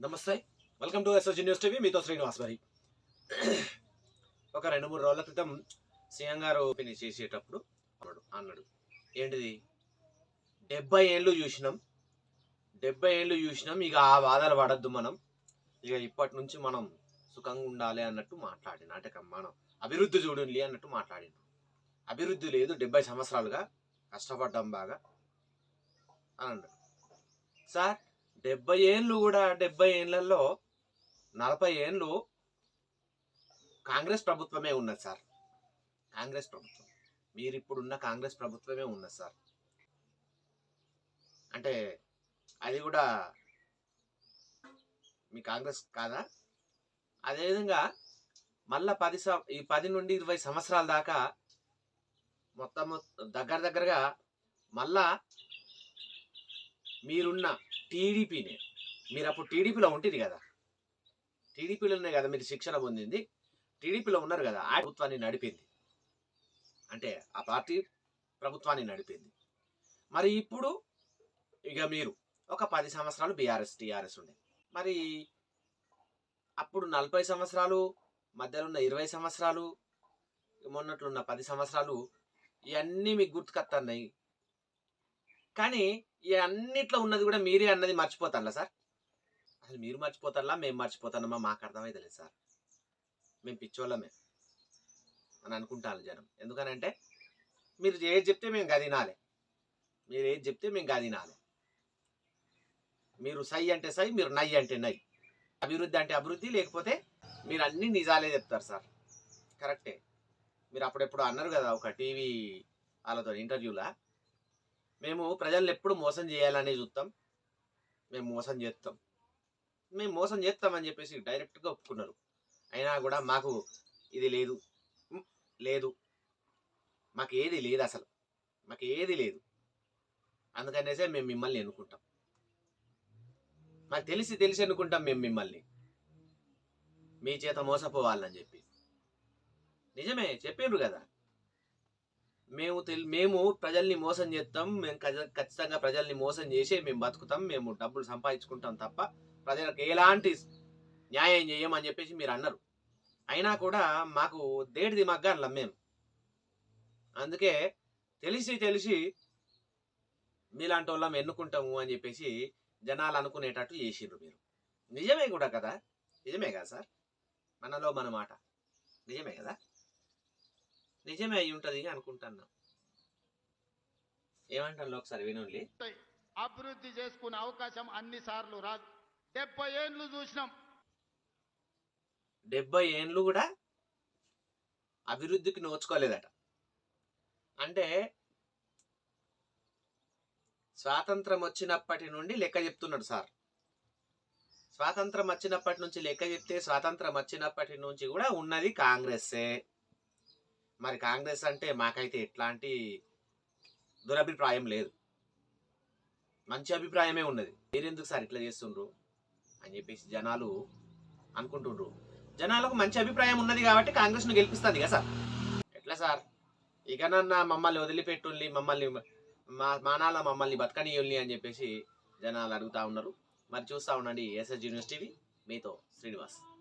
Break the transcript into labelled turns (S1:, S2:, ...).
S1: నమస్తే. Welcome to SSG news TV మీతో శ్రీనివాస్ మరి ఒక రెండు మూడు రోజుల క్రితం సీఎం గారు ఓపెన్ చేసేటప్పుడు అన్నాడు అన్నాడు. ఏంటిది? డెబ్బై ఏళ్ళు చూసినాం. డెబ్బై ఏళ్ళు చూసినాం. ఇక ఆ బాధలు పడద్దు మనం. ఇక ఇప్పటి నుంచి మనం సుఖంగా ఉండాలి అన్నట్టు మాట్లాడిన. అంటే మనం అభివృద్ధి చూడండి అన్నట్టు మాట్లాడిండు అభివృద్ధి లేదు డెబ్బై సంవత్సరాలుగా కష్టపడ్డాం బాగా అని అన్నాడు. సార్ డెబ్బై ఏళ్ళు కూడా డెబ్బై ఏళ్ళల్లో నలభై ఏళ్ళు కాంగ్రెస్ ప్రభుత్వమే ఉన్నది సార్. కాంగ్రెస్ ప్రభుత్వం. మీరు ఇప్పుడున్న కాంగ్రెస్ ప్రభుత్వమే ఉన్నది సార్. అంటే అది కూడా మీ కాంగ్రెస్ కాదా? అదేవిధంగా మళ్ళా పది సం- ఈ పది నుండి ఇరవై సంవత్సరాల దాకా మొత్తం దగ్గర దగ్గరగా మళ్ళా మీరున్న టీడీపీనే. మీరు అప్పుడు టీడీపీలో ఉంటుంది కదా. టీడీపీలోనే కదా మీరు శిక్షణ పొందింది. టీడీపీలో ఉన్నారు కదా ఆ ప్రభుత్వాన్ని నడిపింది. అంటే ఆ పార్టీ ప్రభుత్వాన్ని నడిపింది. మరి ఇప్పుడు ఇక మీరు ఒక పది సంవత్సరాలు బీఆర్ఎస్ టీఆర్ఎస్ ఉండే. మరి అప్పుడు నలభై సంవత్సరాలు మధ్యలో ఉన్న ఇరవై సంవత్సరాలు మొన్నట్లున్న పది సంవత్సరాలు ఇవన్నీ మీకు గుర్తుకొస్తున్నాయి కానీ ఈ అన్నిట్లో ఉన్నది కూడా మీరే అన్నది మర్చిపోతానులా సార్? అసలు మీరు మర్చిపోతారా మేము మర్చిపోతానమ్మా మాకు అర్థమైతే లేదు సార్. మేము పిచ్చోళ్ళమే అని అనుకుంటాను జనం. ఎందుకనంటే మీరు ఏది చెప్తే మేము గదినాలి మీరు ఏది చెప్తే మేము గదినాలి మీరు సై అంటే సై మీరు నై అంటే నై. అభివృద్ధి అంటే అభివృద్ధి లేకపోతే మీరు అన్ని నిజాలే చెప్తారు సార్. కరెక్టే. మీరు అప్పుడెప్పుడు అన్నారు కదా ఒక టీవీ వాళ్ళతో ఇంటర్వ్యూలా? మేము ప్రజల్ని ఎప్పుడు మోసం చేయాలనే చూస్తాం మేము మోసం చేస్తాం మేము మోసం చేస్తామని చెప్పేసి డైరెక్ట్గా ఒప్పుకున్నారు. అయినా కూడా మాకు ఇది లేదు. లేదు. మాకు ఏది లేదు అసలు. మాకు ఏది లేదు. అందుకనేసే మేము మిమ్మల్ని ఎన్నుకుంటాం. మాకు తెలిసి తెలిసి అనుకుంటాం మేము మిమ్మల్ని. మీ చేత మోసపోవాలని చెప్పి. నిజమే చెప్పిండ్రు కదా. మేము తెల్ మేము ప్రజల్ని మోసం చేస్తాం మేము ఖచ్చితంగా ప్రజల్ని మోసం చేసి మేము బతుకుతాం మేము డబ్బులు సంపాదించుకుంటాం తప్ప ప్రజలకు ఎలాంటి న్యాయం చేయమని చెప్పేసి మీరు అన్నారు. అయినా కూడా మాకు దేడిది మగ్గాన్లం మేము. అందుకే తెలిసి తెలిసి మీలాంటి వాళ్ళం ఎన్నుకుంటాము అని చెప్పేసి జనాలు అనుకునేటట్టు చేసిండ్రు మీరు. నిజమే కూడా కదా? నిజమే కదా సార్? మనలో మన మాట. నిజమే కదా? నిజమే అయి ఉంటుంది అనుకుంటున్నాం. ఏమంటాను ఒకసారి వినండి
S2: అభివృద్ధి చేసుకునే అవకాశం అన్ని సార్లు రాదు. డెబ్బై ఏండ్లు చూసినాం.
S1: డెబ్బై ఏండ్లు కూడా అభివృద్ధికి నోచుకోలేదట. అంటే స్వాతంత్రం వచ్చినప్పటి నుండి లెక్క చెప్తున్నాడు సార్. స్వాతంత్రం వచ్చినప్పటి నుంచి లెక్క చెప్తే స్వాతంత్రం వచ్చినప్పటి నుంచి కూడా ఉన్నది కాంగ్రెస్సే. మరి కాంగ్రెస్ అంటే మాకైతే ఎట్లాంటి దురభిప్రాయం లేదు. మంచి అభిప్రాయమే ఉన్నది. మీరెందుకు సార్ ఇట్లా చేస్తుండ్రు? అని చెప్పేసి జనాలు అనుకుంటుండ్రు. జనాలకు మంచి అభిప్రాయం ఉన్నది కాబట్టి కాంగ్రెస్ను గెలిపిస్తుంది కదా సార్. ఎట్లా సార్? ఇకనన్నా మమ్మల్ని వదిలిపెట్టుండి మమ్మల్ని మా మానాల మమ్మల్ని బతకనీయుల్ని అని చెప్పేసి జనాలు అడుగుతా ఉన్నారు. మరి చూస్తా ఉండండి ఎస్ఎస్ యూనివర్సిటీ మీతో శ్రీనివాస్.